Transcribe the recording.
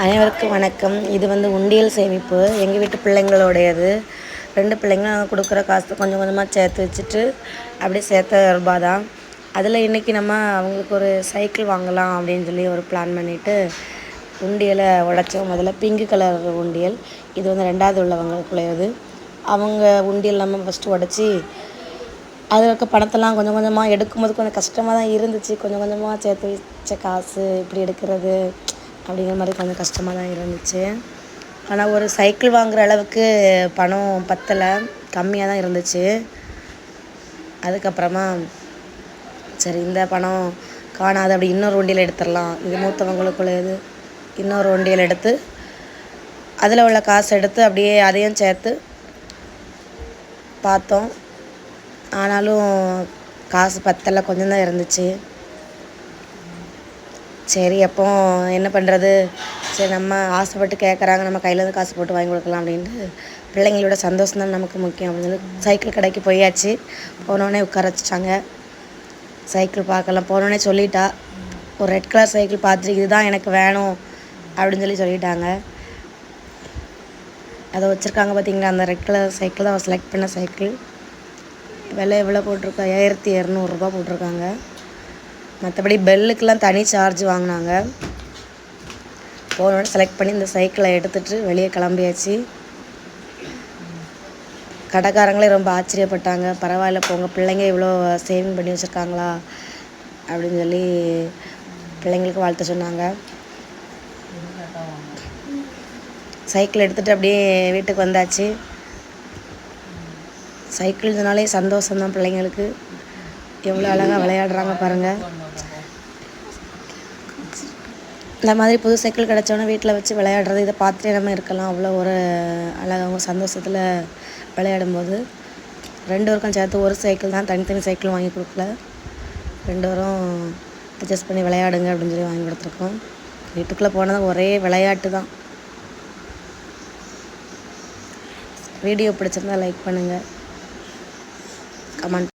அனைவருக்கும் வணக்கம். இது வந்து உண்டியல் சேமிப்பு. எங்கள் வீட்டு பிள்ளைங்களோடையது. ரெண்டு பிள்ளைங்களும் நாங்கள் கொடுக்குற காசு கொஞ்சம் கொஞ்சமாக சேர்த்து வச்சுட்டு அப்படியே சேர்த்த ரூபா தான் அதில் இன்றைக்கி நம்ம அவங்களுக்கு ஒரு சைக்கிள் வாங்கலாம் அப்படின்னு சொல்லி ஒரு பிளான் பண்ணிவிட்டு உண்டியலை உடைச்சோம். முதல்ல பிங்க் கலர் உண்டியல். இது வந்து ரெண்டாவது உள்ளவங்களுக்குள்ளது அவங்க உண்டியல் நம்ம ஃபஸ்ட்டு உடச்சி அதில் இருக்க பணத்தெல்லாம் கொஞ்சம் கொஞ்சமாக எடுக்கும்போது கொஞ்சம் கஷ்டமாக தான் இருந்துச்சு. கொஞ்சம் கொஞ்சமாக சேர்த்து வச்ச காசு இப்படி எடுக்கிறது. அப்படிங்கிற மாதிரி கொஞ்சம் கஷ்டமாக தான் இருந்துச்சு. ஆனால் ஒரு சைக்கிள் வாங்குகிற அளவுக்கு பணம் பத்தலை. கம்மியாக தான் இருந்துச்சு. அதுக்கப்புறமா சரி இந்த பணம் காணாது அப்படி இன்னொரு வண்டியில் எடுத்துடலாம். இது மூத்தவங்களுக்குள்ளது இன்னொரு வண்டியில் எடுத்து அதில் உள்ள காசு எடுத்து அப்படியே அதையும் சேர்த்து பார்த்தோம். ஆனாலும் காசு பத்தலை கொஞ்சம் தான் இருந்துச்சு. சரி அப்போ என்ன பண்ணுறது சரி நம்ம ஆசைப்பட்டு கேட்குறாங்க நம்ம கையிலேருந்து காசு போட்டு வாங்கி கொடுக்கலாம் அப்படின்ட்டு. பிள்ளைங்களோட சந்தோஷம் தான் நமக்கு முக்கியம் அப்படின்னு சொல்லி சைக்கிள் கடைக்கு போயாச்சு. போனோடனே உட்கார வச்சுட்டாங்க. சைக்கிள் பார்க்கலாம். போனோடனே சொல்லிட்டா ஒரு ரெட் கலர் சைக்கிள் பார்த்துட்டு இதுதான் எனக்கு வேணும் அப்படின்னு சொல்லி சொல்லிட்டாங்க. அதை வச்சுருக்காங்க பார்த்தீங்களா அந்த ரெட் கலர் சைக்கிள் தான் செலக்ட் பண்ண சைக்கிள். விலை எவ்வளோ போட்டிருக்கா? ஆயிரத்தி இரநூறுபா போட்டிருக்காங்க. மற்றபடி பெல்லுக்கெலாம் தனி சார்ஜ் வாங்கினாங்க. போனோட செலக்ட் பண்ணி இந்த சைக்கிளை எடுத்துகிட்டு வெளியே கிளம்பியாச்சு. கடைக்காரங்களே ரொம்ப ஆச்சரியப்பட்டாங்க. பரவாயில்ல போங்க பிள்ளைங்க இவ்வளோ சேவிங் பண்ணி வச்சுருக்காங்களா? அப்படின்னு சொல்லி பிள்ளைங்களுக்கு வாழ்த்து சொன்னாங்க. சைக்கிள் எடுத்துகிட்டு அப்படியே வீட்டுக்கு வந்தாச்சு. சைக்கிள் சந்தோஷம்தான் பிள்ளைங்களுக்கு. எவ்வளோ அழகாக விளையாடுறாங்க பாருங்கள் இந்த மாதிரி புது சைக்கிள் கிடச்சோன்னே வீட்டில் வச்சு விளையாடுறது இதை பார்த்துட்டே நம்ம இருக்கலாம். அவ்வளோ ஒரு அழகாகவும் சந்தோஷத்தில் விளையாடும்போது. ரெண்டு பேருக்கும் சேர்த்து ஒரு சைக்கிள் தான் தனித்தனி சைக்கிள் வாங்கி கொடுக்கல. ரெண்டு பேரும் அட்ஜஸ்ட் பண்ணி விளையாடுங்க அப்படின்னு சொல்லி வாங்கி கொடுத்துருக்கோம். வீட்டுக்குள்ளே போனது ஒரே விளையாட்டு தான். வீடியோ பிடிச்சிருந்தா லைக் பண்ணுங்கள் கமெண்ட்